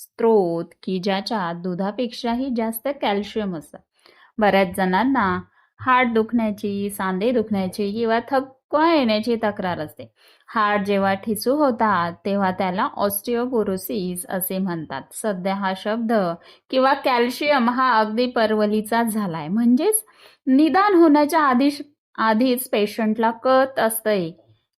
स्त्रोत की ज्याच्यात दुधापेक्षाही जास्त कॅल्शियम असतं. बऱ्याच जणांना हाड दुखण्याची सांधे दुखण्याची किंवा थकवा येण्याची तक्रार असते. हाड जेव्हा ठिसू होतात तेव्हा त्याला ऑस्टिओपोरोसिस असे म्हणतात. सध्या हा शब्द किंवा कॅल्शियम हा अगदी परवलीचाच झालाय. म्हणजेच निदान होण्याच्या आधी आधीच पेशंटला कळत असतंय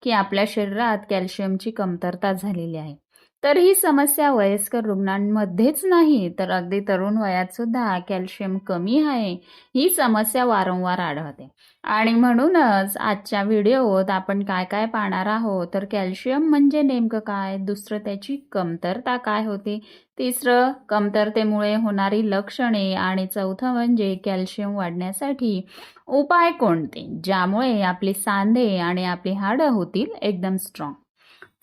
की आपल्या शरीरात कॅल्शियमची कमतरता झालेली आहे. तर ही समस्या वयस्कर रुग्णांमध्येच नाही तर अगदी तरुण वयात सुद्धा कॅल्शियम कमी आहे ही समस्या वारंवार आढळते. आणि म्हणूनच आजच्या व्हिडिओत आपण काय काय पाहणार आहोत? तर कॅल्शियम म्हणजे नेमकं काय? दुसरं त्याची कमतरता काय होते? तिसरं कमतरतेमुळे होणारी लक्षणे आणि चौथं म्हणजे कॅल्शियम वाढण्यासाठी उपाय कोणते? ज्यामुळे आपली सांधे आणि आपली हाडं होतील एकदम स्ट्रॉंग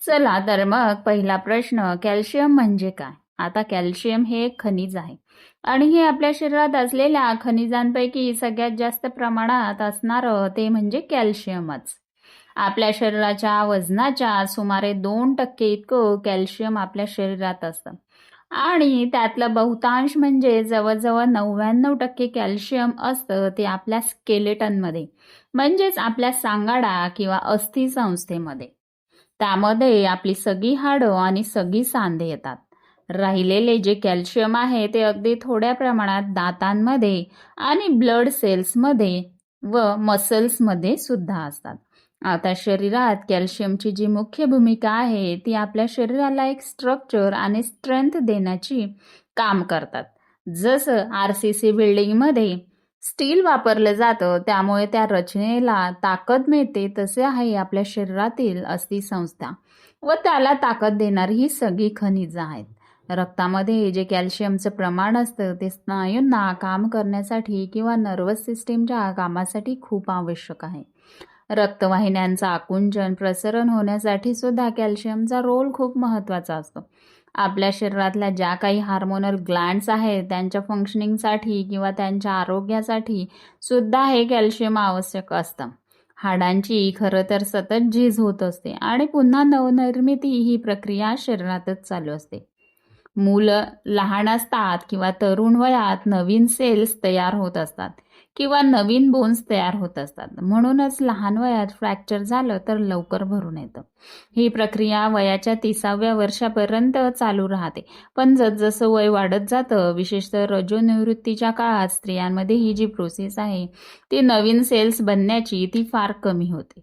चला तर मग पहिला प्रश्न कॅल्शियम म्हणजे काय? आता कॅल्शियम हे एक खनिज आहे आणि हे आपल्या शरीरात असलेल्या खनिजांपैकी सगळ्यात जास्त प्रमाणात असणारं ते म्हणजे कॅल्शियमच. आपल्या शरीराच्या वजनाच्या सुमारे दोन टक्के इतकं कॅल्शियम आपल्या शरीरात असतं. आणि त्यातलं बहुतांश म्हणजे जवळजवळ नव्याण्णव टक्के कॅल्शियम असतं ते आपल्या स्केलेटनमध्ये म्हणजेच आपल्या सांगाडा किंवा अस्थि संस्थेमध्ये. त्यामध्ये आपली सगळी हाडं आणि सगळी सांधे येतात. राहिलेले जे कॅल्शियम आहे ते अगदी थोड्या प्रमाणात दातांमध्ये आणि ब्लड सेल्समध्ये व मसल्समध्ये सुद्धा असतात. आता शरीरात कॅल्शियमची जी मुख्य भूमिका आहे ती आपल्या शरीराला एक स्ट्रक्चर आणि स्ट्रेंथ देण्याची काम करतात. जसं आर सी सी बिल्डिंगमध्ये स्टील वापरलं जातं. त्यामुळे त्या रचनेला ताकद मिळते तसे आहे आपल्या शरीरातील अस्थिसंस्था व त्याला ताकद देणारी ही सगळी खनिजं आहेत. रक्तामध्ये जे कॅल्शियमचं प्रमाण असतं ते स्नायूंना काम करण्यासाठी किंवा नर्वस सिस्टीमच्या कामासाठी खूप आवश्यक आहे. रक्तवाहिन्यांचं आकुंचन प्रसरण होण्यासाठी सुद्धा कॅल्शियमचा रोल खूप महत्त्वाचा असतो. आपल्या शरीरातल्या ज्या काही हार्मोनल ग्लँड्स आहेत त्यांच्या फंक्शनिंगसाठी किंवा त्यांच्या आरोग्यासाठी सुद्धा हे कॅल्शियम आवश्यक असतं. हाडांची खरं तर सतत झीज होत असते आणि पुन्हा नवनिर्मिती ही प्रक्रिया शरीरातच चालू असते. मुलं लहान असतात किंवा तरुण वयात नवीन सेल्स तयार होत असतात. किंवा नवीन बोन्स तयार होत असतात. म्हणूनच लहान वयात फ्रॅक्चर झालं तर लवकर भरून येतं. ही प्रक्रिया वयाच्या तिसाव्या वर्षापर्यंत चालू राहते. पण जसजसं वय वाढत जातं विशेषतः रजोनिवृत्तीच्या काळात स्त्रियांमध्ये ही जी प्रोसेस आहे ती नवीन सेल्स बनण्याची ती फार कमी होते.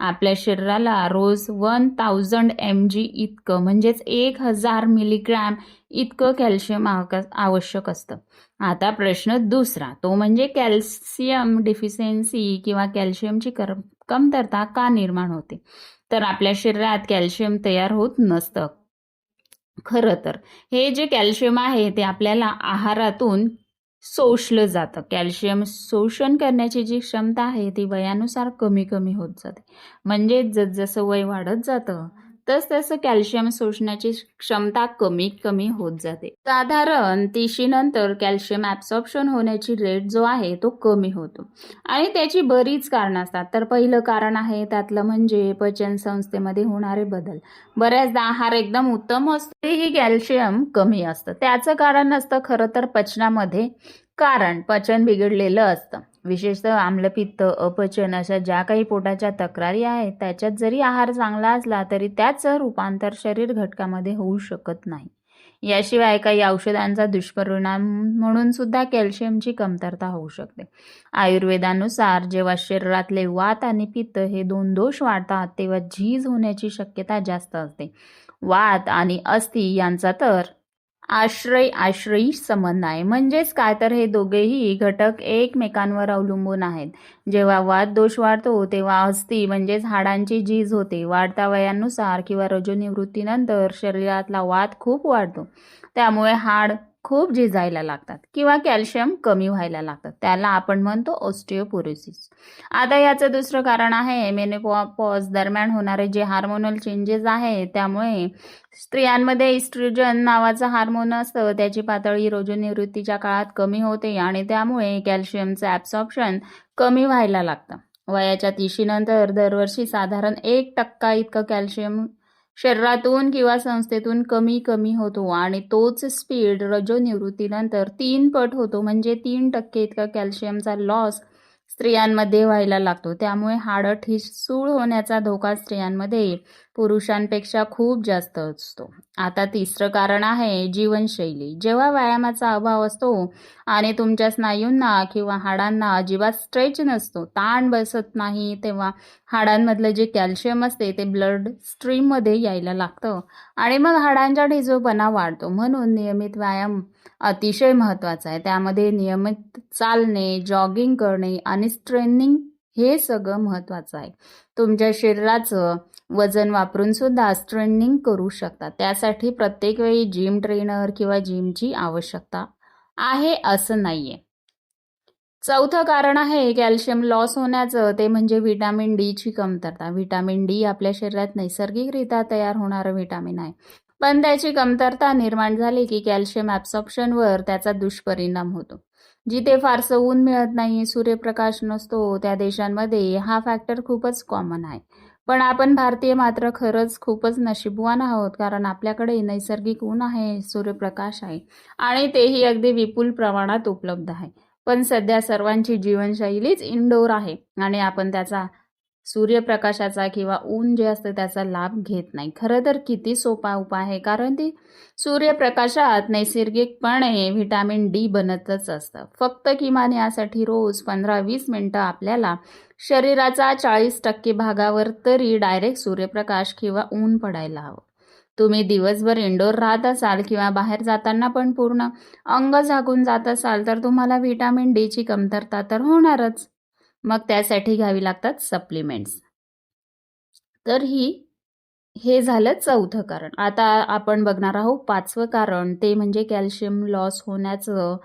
आपल्या शरीराला रोज वन थाउजंड एम जी इतकं म्हणजेच एक हजार मिलीग्रॅम इतकं कॅल्शियम आवश्यक असतं. आता प्रश्न दुसरा तो म्हणजे कॅल्शियम डिफिशियन्सी किंवा कॅल्शियमची कर कमतरता का निर्माण होते? तर आपल्या शरीरात कॅल्शियम तयार होत नसतं. खरं तर हे जे कॅल्शियम आहे ते आपल्याला आहारातून शोषलं जातं. कॅल्शियम शोषण करण्याची जी क्षमता आहे ती वयानुसार कमी कमी होत जाते. म्हणजे जसजसं वय वाढत जातं तस तसं कॅल्शियम शोषण्याची क्षमता कमी कमी होत जाते. साधारण तिशीनंतर कॅल्शियम ॲब्सॉर्प्शन होण्याची रेट जो आहे तो कमी होतो. आणि त्याची बरीच कारणं असतात. तर पहिलं कारण आहे त्यातलं म्हणजे पचन संस्थेमध्ये होणारे बदल. बऱ्याचदा आहार एकदम उत्तम असतो तेही कॅल्शियम कमी असतं. त्याचं कारण असतं खरं तर पचनामध्ये. कारण पचन बिघडलेलं असतं. विशेषतः आम्लपित्त अपचन अशा ज्या काही पोटाच्या तक्रारी आहेत त्याच्यात जरी आहार चांगला असला तरी त्याचं रूपांतर शरीर घटकामध्ये होऊ शकत नाही. याशिवाय काही औषधांचा दुष्परिणाम म्हणून सुद्धा कॅल्शियमची कमतरता होऊ शकते. आयुर्वेदानुसार जेव्हा शरीरातले वात आणि पित्त हे दोन दोष वाढतात तेव्हा झीज होण्याची शक्यता जास्त असते. वात आणि अस्थि यांचा तर आश्रय आश्रयी संबंध आहे म्हणजेच काय तर हे दोघेही घटक एकमेकांवर अवलंबून आहेत. जेव्हा वाद दोष वाढतो तेव्हा अस्थी म्हणजेच हाडांची झीज होते. वाढता वयानुसार किंवा रजोनिवृत्तीनंतर शरीरातला वाद खूप वाढतो. त्यामुळे हाड खूप झिजायला लागतात किंवा कॅल्शियम कमी व्हायला लागतात त्याला आपण म्हणतो ऑस्टिओपोरोसिस आता याचं दुसरं कारण आहे मेनोपॉज दरम्यान होणारे जे हार्मोनल चेंजेस आहे त्यामुळे स्त्रियांमध्ये इस्ट्रोजन नावाचं हार्मोन असतं त्याची पातळी रोजनिवृत्तीच्या काळात कमी होते आणि त्यामुळे कॅल्शियमचं ॲब्सॉर्प्शन कमी व्हायला लागतं. वयाच्या तिशीनंतर दरवर्षी साधारण एक टक्का इतकं कॅल्शियम शरीरातून किंवा संस्थेतून कमी कमी होतो आणि तोच स्पीड रजोनिवृत्तीनंतर तीन पट होतो. म्हणजे तीन टक्के इतका कॅल्शियमचा लॉस स्त्रियांमध्ये व्हायला लागतो. त्यामुळे हाडं ठिसूळ होण्याचा धोका स्त्रियांमध्ये पुरुषांपेक्षा खूप जास्त असतो. आता तिसरं कारण आहे जीवनशैली. जेव्हा व्यायामाचा अभाव असतो आणि तुमच्या स्नायूंना किंवा हाडांना अजिबात स्ट्रेच नसतो ताण बसत नाही तेव्हा हाडांमधलं जे कॅल्शियम असते ते ब्लड स्ट्रीममध्ये यायला लागतं आणि मग हाडांचा ढिजोपणा वाढतो. म्हणून नियमित व्यायाम अतिशय महत्त्वाचा आहे. त्यामध्ये नियमित चालणे जॉगिंग करणे आणि स्ट्रेनिंग हे सगळं महत्त्वाचं आहे. तुमच्या शरीराचं वजन वापरून सुद्धा स्ट्रेनिंग करू शकता. त्यासाठी प्रत्येक वेळी जिम ट्रेनर किंवा जिमची आवश्यकता आहे असं नाहीये. चौथं कारण आहे कॅल्शियम लॉस होण्याचं. ते म्हणजे व्हिटॅमिन डीची कमतरता. व्हिटॅमिन डी आपल्या शरीरात नैसर्गिकरित्या तयार होणारं व्हिटॅमिन आहे. पण त्याची कमतरता निर्माण झाली की कॅल्शियम ॲब्सॉप्शनवर त्याचा दुष्परिणाम होतो. जिथे फारसं ऊन मिळत नाही सूर्यप्रकाश नसतो त्या देशांमध्ये हा फॅक्टर खूपच कॉमन आहे. पण आपण भारतीय मात्र खरंच खूपच नशीबवान आहोत कारण आपल्याकडे नैसर्गिक ऊन आहे सूर्यप्रकाश आहे आणि तेही अगदी विपुल प्रमाणात उपलब्ध आहे. पण सध्या सर्वांची जीवनशैलीच इनडोअर आहे आणि आपण त्याचा सूर्यप्रकाशाचा किंवा ऊन जे असतं त्याचा लाभ घेत नाही. खरं तर किती सोपा उपाय आहे. कारण ती सूर्यप्रकाशात नैसर्गिकपणे व्हिटॅमिन डी बनतच असतं. फक्त किमान यासाठी रोज पंधरा वीस मिनटं आपल्याला शरीराचा चाळीस टक्के भागावर तरी डायरेक्ट सूर्यप्रकाश किंवा ऊन पडायला हवं. तुम्ही दिवसभर इंडोर राहत असाल किंवा बाहेर जाताना पण पूर्ण अंग झाकून जात असाल तर तुम्हाला व्हिटॅमिन डीची कमतरता तर होणारच. मग त्यासाठी घ्यावी लागतात सप्लिमेंट्स तर ही हे झालं चौथं कारण. आता आपण बघणार आहोत पाचवं कारण ते म्हणजे कॅल्शियम लॉस होण्याचं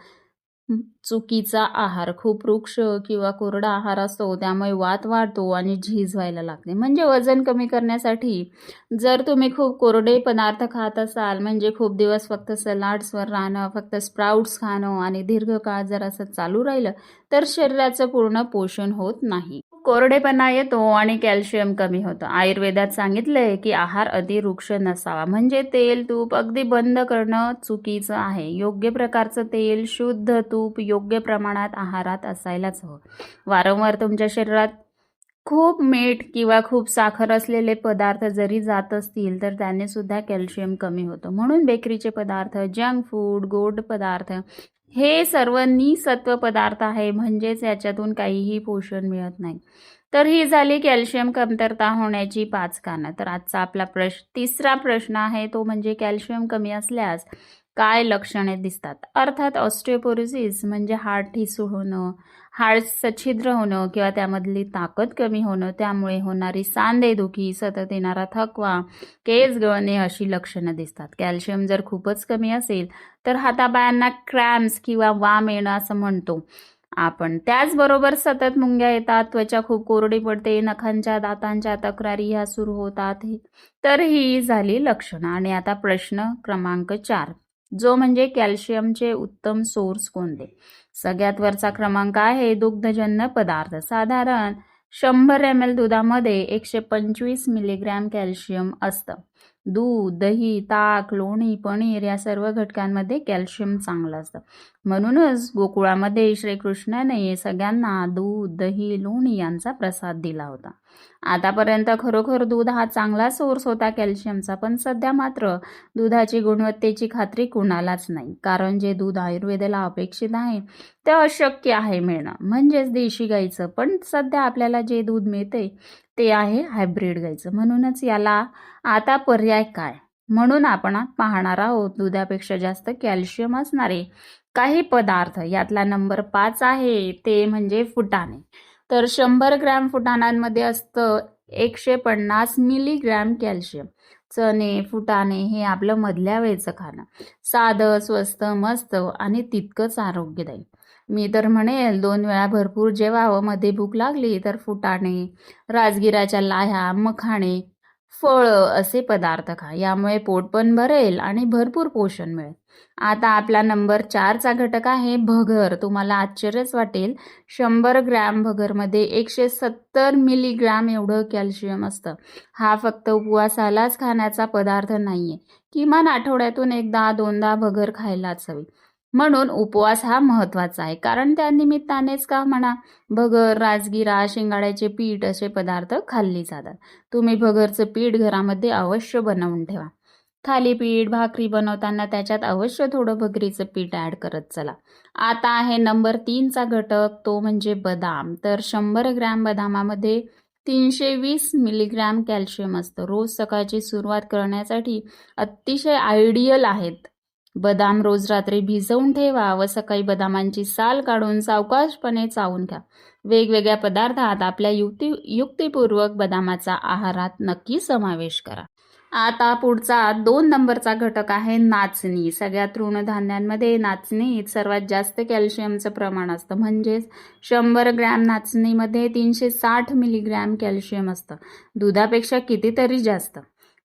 चुकीचा आहार खूप वृक्ष किंवा कोरडा आहार असतो त्यामुळे वात वाढतो आणि झीज व्हायला लागते. म्हणजे वजन कमी करण्यासाठी जर तुम्ही खूप कोरडे पदार्थ खात असाल म्हणजे खूप दिवस फक्त सलाड्सवर राहणं फक्त स्प्राउट्स खाणं आणि दीर्घकाळ जर असं चालू राहिलं तर शरीराचं पूर्ण पोषण होत नाही. कोरडेपणा येतो आणि कॅल्शियम कमी होतं. आयुर्वेदात सांगितलंय की आहार अतिवृक्ष नसावा. म्हणजे तेल तूप अगदी बंद करणं चुकीचं आहे. योग्य प्रकारचं तेल शुद्ध तूप योग्य प्रमाणात आहारात असायलाच हवं. वारंवार तुमच्या शरीरात खूप मीठ किंवा खूप साखर असलेले पदार्थ जरी जात असतील तर त्याने सुद्धा कॅल्शियम कमी होतं. म्हणून बेकरीचे पदार्थ जंक फूड गोड पदार्थ हे सर्व निसत्व पदार्थ आहे म्हणजेच याच्यातून काहीही पोषण मिळत नाही. तर ही झाली कॅल्शियम कमतरता होण्याची पाच कारणं. तर आजचा आपला प्रश्न तिसरा प्रश्न आहे तो म्हणजे कॅल्शियम कमी असल्यास काय लक्षणे दिसतात? अर्थात ऑस्टिओपोरोसिस म्हणजे हाड ठिसूळ होणं हाड सच्छिद्र होणं किंवा त्यामधली ताकद कमी होणं त्यामुळे होणारी सांधेदुखी सतत येणारा थकवा केस गळणे अशी लक्षणं दिसतात. कॅल्शियम जर खूपच कमी असेल तर हातापायांना क्रॅम्स किंवा वाम येणं असं म्हणतो. आपण. त्याचबरोबर सतत मुंग्या येतात त्वचा खूप कोरडी पडते नखांच्या दातांच्या तक्रारी ह्या सुरू होतात. तर ही झाली लक्षणं. आणि आता प्रश्न क्रमांक चार. जो म्हणजे कॅल्शियमचे उत्तम सोर्स कोणते? सगळ्यात वरचा क्रमांक आहे दुग्धजन्य पदार्थ. साधारण शंभर एम एल दुधामध्ये एकशे पंचवीस मिलीग्रॅम कॅल्शियम असतं. दूध दही ताक लोणी पनीर या सर्व घटकांमध्ये कॅल्शियम चांगलं असतं. म्हणूनच गोकुळामध्ये श्रीकृष्णाने सगळ्यांना दूध दही लोणी यांचा प्रसाद दिला होता. आतापर्यंत खरोखर दूध हा चांगला सोर्स होता. कॅल्शियमचा पण सध्या मात्र दुधाची गुणवत्तेची खात्री कुणालाच नाही. कारण जे दूध आयुर्वेदाला अपेक्षित आहे ते अशक्य आहे मिळणं. म्हणजेच देशी गाईचं पण सध्या आपल्याला जे दूध मिळते ते आहे हायब्रीड गाईचं. म्हणूनच याला आता पर्याय काय? म्हणून आपण पाहणार आहोत दुधापेक्षा जास्त कॅल्शियम असणारे काही पदार्थ यातला नंबर पाच आहे ते म्हणजे फुटाणे. तर शंभर ग्रॅम फुटाणांमध्ये असतं एकशे पन्नास मिलीग्रॅम कॅल्शियम. चणे फुटाणे हे आपलं मधल्या वेळचं खाणं. साधं स्वस्त मस्त आणि तितकंच आरोग्यदायी. मी तर म्हणेल दोन वेळा भरपूर जेवावं मध्ये भूक लागली तर फुटाणे राजगिराच्या लाह्या मखाणे फळं असे पदार्थ खा. यामुळे पोट पण भरेल आणि भरपूर पोषण मिळेल. आता आपला नंबर चारचा घटक आहे भगर. तुम्हाला आश्चर्यच वाटेल. शंभर ग्रॅम भगरमध्ये एकशे सत्तर मिलीग्रॅम एवढं कॅल्शियम असतं. हा फक्त उपवासालाच खाण्याचा पदार्थ नाही आहे किमान आठवड्यातून एकदा दोनदा भगर खायलाच हवी. म्हणून उपवास हा महत्त्वाचा आहे. कारण त्या निमित्तानेच का म्हणा भगर राजगिरा शेंगाड्याचे पीठ असे पदार्थ खाल्ली जातात. तुम्ही भगरचं पीठ घरामध्ये अवश्य बनवून ठेवा. थालीपीठ भाकरी बनवताना त्याच्यात अवश्य थोडं भगरीचं पीठ ॲड करत चला. आता आहे नंबर तीनचा घटक तो म्हणजे बदाम. तर शंभर ग्रॅम बदामामध्ये तीनशे वीस मिलीग्रॅम कॅल्शियम असतं. रोज सकाळची सुरुवात करण्यासाठी अतिशय आयडियल आहेत. बदाम रोज रात्री भिजवून ठेवा व सकाळी बदामांची साल काढून सावकाशपणे चावून घ्या. वेगवेगळ्या पदार्थात आपल्या युक्ती युक्तीपूर्वक बदामाचा आहारात नक्की समावेश करा. आता पुढचा दोन नंबरचा घटक आहे नाचणी. सगळ्या तृणधान्यांमध्ये नाचणीत सर्वात जास्त कॅल्शियमचं प्रमाण असतं. म्हणजेच शंभर ग्रॅम नाचणीमध्ये तीनशे साठ मिलीग्रॅम कॅल्शियम असतं. दुधापेक्षा कितीतरी जास्त.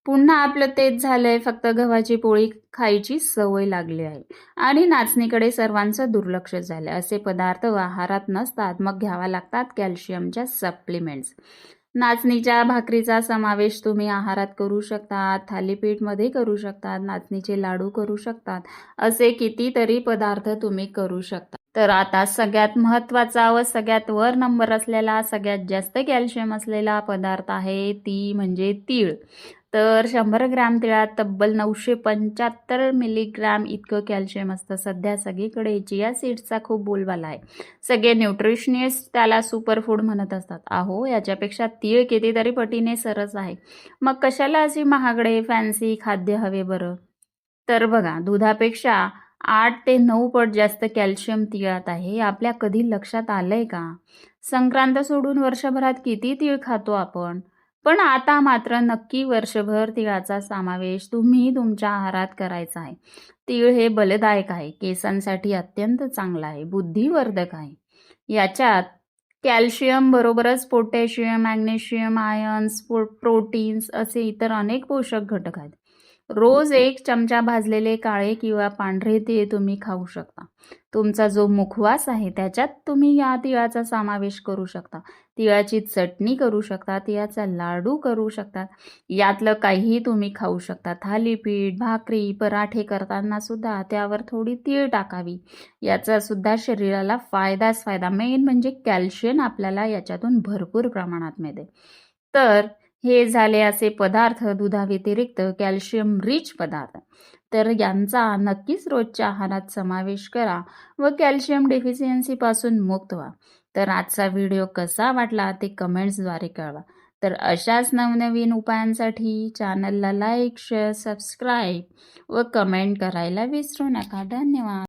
पुन्हा आपलं तेच झालंय फक्त गव्हाची पोळी खायची सवय लागली आहे. आणि नाचणीकडे सर्वांचं दुर्लक्ष झालं असे पदार्थ आहारात नसतात मग घ्यावा लागतात कॅल्शियमच्या सप्लिमेंट्स. नाचणीच्या भाकरीचा समावेश तुम्ही आहारात करू शकतात थालीपीठमध्ये करू शकतात नाचणीचे लाडू करू शकतात असे कितीतरी पदार्थ तुम्ही करू शकता. तर आता सगळ्यात महत्त्वाचा व सगळ्यात वर नंबर असलेला सगळ्यात जास्त कॅल्शियम असलेला पदार्थ आहे ती म्हणजे तीळ. तर शंभर ग्रॅम तिळात तब्बल नऊशे पंच्याहत्तर मिलीग्रॅम इतकं कॅल्शियम असतं. सध्या सगळीकडे चिया सीड्सचा खूप बोलबाला आहे. सगळे न्यूट्रिशनिस्ट त्याला सुपरफूड म्हणत असतात. अहो याच्यापेक्षा तीळ कितीतरी पटीने सरस आहे. मग कशाला अशी महागडे फॅन्सी खाद्य हवे बरं? तर बघा दुधापेक्षा आठ ते नऊ पट जास्त कॅल्शियम तिळात आहे आपल्या कधी लक्षात आलंय का? संक्रांत सोडून वर्षभरात किती तीळ खातो आपण? पण आता मात्र नक्की वर्षभर तिळाचा समावेश तुम्ही तुमच्या आहारात करायचा आहे. तीळ हे बलदायक आहे केसांसाठी अत्यंत चांगलं आहे बुद्धिवर्धक आहे. याच्यात कॅल्शियम बरोबरच पोटॅशियम मॅग्नेशियम आयन्स प्रोटीन्स असे इतर अनेक पोषक घटक आहेत. रोज एक चमचा भाजलेले काळे किंवा पांढरे ते तुम्ही खाऊ शकता. तुमचा जो मुखवास आहे त्याच्यात तुम्ही या तिळाचा समावेश करू शकता. तिळाची चटणी करू शकता तिळाचा लाडू करू शकता. यातलं काहीही तुम्ही खाऊ शकता. थालीपीठ भाकरी पराठे करताना सुद्धा त्यावर थोडी तीळ टाकावी. याचा सुद्धा शरीराला फायदाच फायदा. मेन म्हणजे कॅल्शियम आपल्याला याच्यातून भरपूर प्रमाणात मिळते. तर हे झाले असे पदार्थ दुधाव्यतिरिक्त कॅल्शियम रिच पदार्थ. तर यांचा नक्कीच रोजच्या आहारात समावेश करा व कॅल्शियम डेफिशियन्सीपासून मुक्त व्हा. तर आजचा व्हिडिओ कसा वाटला ते कमेंट्सद्वारे कळवा. तर अशाच नवनवीन उपायांसाठी चॅनलला लाईक शेअर सबस्क्राईब व कमेंट करायला विसरू नका. धन्यवाद.